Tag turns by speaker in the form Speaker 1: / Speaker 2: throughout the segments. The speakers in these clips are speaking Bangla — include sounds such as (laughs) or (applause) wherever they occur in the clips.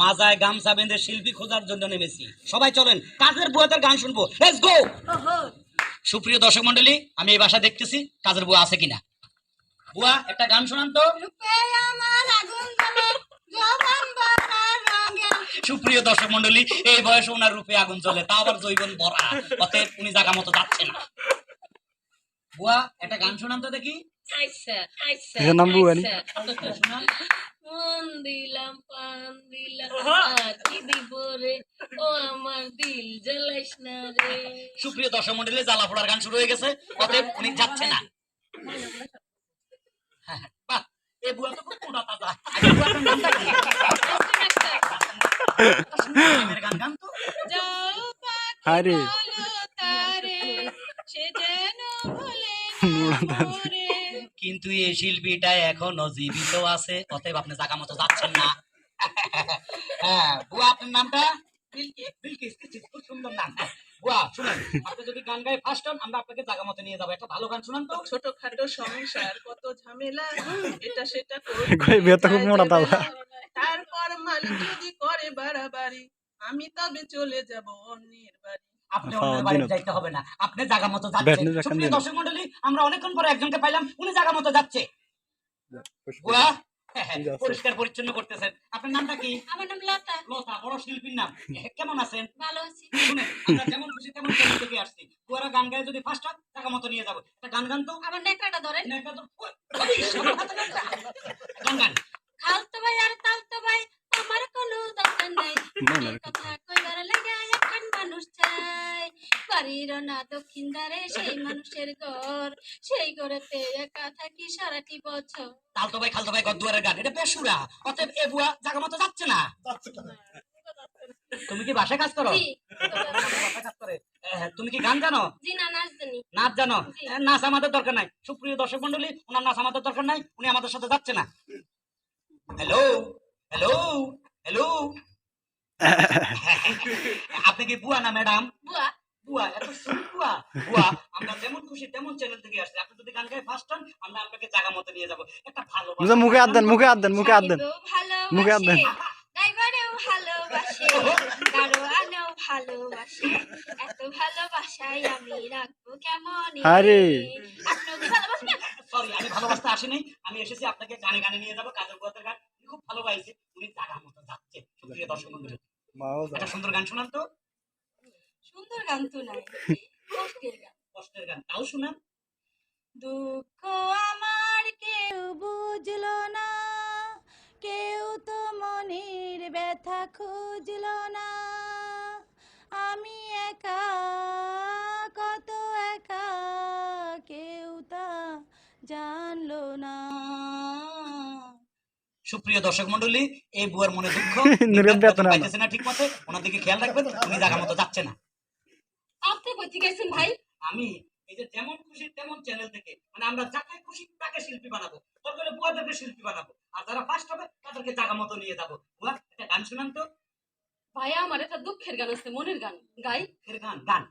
Speaker 1: মাজায় গামছা বেঁধে শিল্পী খোঁজার জন্য নেমেছি। সবাই চলেন কাজের বুয়াদের গান শুনব। লেটস গো সুপ্রিয় দর্শক মন্ডলী আমি এই বাসা দেখতেছি কাজের বুয়া আছে কিনা। বুয়া একটা গান শোনান তো। সুপ্রিয় দর্শক মন্ডলী এই বয়সে ওনার রূপে আগুন চলে তা আবার জৈবন ভরা। অতএব উনি জায়গা মতো যাচ্ছে না। বুয়া একটা গান শোনান তো দেখি।
Speaker 2: আচ্ছা আচ্ছা
Speaker 3: নাম বুয়ানি।
Speaker 1: শোনান।
Speaker 2: মন দিলাম পান দিলাম কি দিব রে ও আমার দিল জ্বালাইস না রে
Speaker 1: সুপ্রিয় দর্শক মন্ডলী জ্বালা পোড়ার গান শুরু হয়ে গেছে অতএব উনি যাচ্ছে না হ্যাঁ, হ্যাঁ, বাহ, এই বুয়া তো খুব মোটা তাজা। আগে বুয়াটার নামটা কি? প্রেমের গান গান তো।
Speaker 2: যাও পাখি তারে সে যেন ভুলে।
Speaker 1: কিন্তু এই শিল্পীটা এখনও জীবিত আছে অতএব আপনি জায়গা মতো যাচ্ছেন না। হ্যাঁ বুয়া আপনার নামটা? বিলকিস বিলকিস বিলকিস, খুব সুন্দর নাম। বুয়া শুনেন আপনি যদি গান গায়ে ফার্স্ট হন আমরা আপনাকে জায়গা মতো নিয়ে যাব। একটা ভালো গান শুনান তো।
Speaker 4: ছোটখাটো সংসার কত ঝামেলা এটা সেটা (laughs)
Speaker 3: কই বেতা খুব মোটা তাজা।
Speaker 4: তারপর মালিক যদি করে বাড়াবাড়ি আমি তবে চলে যাব অন্যের বাড়ি।
Speaker 1: আপনি
Speaker 3: হ্যাঁ,
Speaker 1: অন্যের বাড়িতে
Speaker 3: দিনত।
Speaker 1: যাইতে হবে না। আপনি জায়গা মতো যাচ্ছেন। দর্শক মন্ডলী আমরা অনেকক্ষণ পরে একজনকে পাইলাম উনি জায়গা মতো যাচ্ছে হ্যাঁ, হ্যাঁ। পরিষ্কার পরিচ্ছন্ন করতেছেন আপনার নামটা কি
Speaker 2: আমার নাম লতা
Speaker 1: লতা বড় শিল্পীর নাম কেমন আছেন
Speaker 2: ভালো আছি
Speaker 1: আমরা যেমন খুশি তেমন চলে থেকে আসছি বুয়ারা গান গায়ে যদি ফার্স্ট হয় টাকা মতো নিয়ে যাব একটা গান গান তো
Speaker 2: আমার নেকড়াটা ধরেন
Speaker 1: না, একটা তো ওই, ওই, আমার হাতে গানটা। গান গান
Speaker 2: খালতো ভাই আর তালতো ভাই আমার কোনো দরকার নাই কথা বাড়ির না দক্ষিণ দ্বারে সেই মানুষের ঘর। সেই ঘরেতে একা থাকি সারাটি বছর।
Speaker 1: তালতো ভাই খালতো ভাই গদ্দুয়ারের গান এটা বেসুরা। অতএব এ বুয়া জায়গা মতো যাচ্ছে না। তুমি কি বাসায় কাজ করো? বাসায় কাজ করে। তুমি কি গান জানো?
Speaker 2: জি না নাচ জানি।
Speaker 1: নাচ জানো? নাচ আমাদের দরকার নাই। সুপ্রিয় দর্শক মন্ডলী ওনার নাচ আমাদের দরকার নাই উনি আমাদের সাথে যাচ্ছে না। হ্যালো? হ্যালো? হ্যালো? (laughs) আপনি কি বুয়া না ম্যাডাম?
Speaker 2: বুয়া
Speaker 1: বুয়া এত সুন্দর বুয়া বুয়া আমরা যেমন খুশি তেমন চ্যানেল থেকে আসছি। আপনি যদি গান গায়ে ফার্স্ট হন আমরা আপনাকে জায়গা মতো নিয়ে যাব। একটা ভালো
Speaker 3: মুখে মুখে হাত দেন মুখে হাত দেন মুখে হাত দেন। মুখে হাত দেন।
Speaker 2: ড্রাইভারেও ভালোবাসে। গাড়োয়ানও ভালোবাসে। এত ভালোবাসায় আমি রাখব কেমন
Speaker 3: আরে।
Speaker 1: সরি আমি ভালোবাসতে আসিনি। আমি এসেছি আপনাকে গানে গানে নিয়ে যাব কাজের বুয়াতের গান। খুব ভালোবাসছে উনি জায়গা মতো যাচ্ছে। সুপ্রিয় দর্শক মন্ডলী একটা সুন্দর গান শোনান তো।
Speaker 2: গান তো নাই। কষ্টের গান।
Speaker 1: কষ্টের গান। তাও শোনান।
Speaker 2: দুঃখ আমার কেউ বুঝলো না কেউ তো মনের ব্যথা খুঁজলো না। আমি একা কত একা কেউ তা জানলো না।
Speaker 1: সুপ্রিয় দর্শক মন্ডলী এই বুয়ার মনে দুঃখ। (laughs) না ঠিক মতে ওনার দিকে খেয়াল রাখবেন উনি জায়গা মতো যাচ্ছে না।
Speaker 2: আপনি কই থেকে গেছেন ভাই
Speaker 1: আমি এই যে যেমন খুশি তেমন চ্যানেল থেকে মানে আমরা যাকে খুশি তাকে শিল্পী বানাবো দরকার বুয়াদেরকে শিল্পী বানাবো আর যারা ফার্স্ট হবে তাদেরকে জায়গা মতো নিয়ে যাব। বুয়া একটা গান শোনান তো।
Speaker 2: ভাই আমার একটা দুঃখের গান আছে মনের গান। গাই।
Speaker 1: ফের গান গান।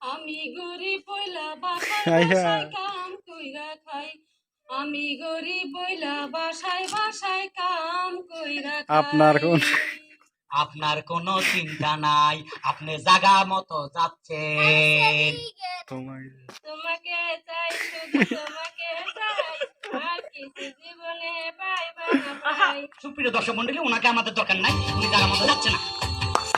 Speaker 2: আমি গরিব বইলা বাসায় বাসায় কাম কইরা খাই। আমি গরিব বইলা বাসায় বাসায় কাম কইরা খাই।
Speaker 3: আপনার কোন-
Speaker 1: আপনার কোন চিন্তা নাই। আপনি জাগা মতো যাচ্ছেন।
Speaker 2: তোমাকে চাই শুধু তোমাকে চাই আর কিছু জীবনে পাইবা না
Speaker 1: সুপ্রিয় দর্শক মন্ডলী ওনাকে আমাদের দরকার নাই। উনি জাগা মতো যাচ্ছে না।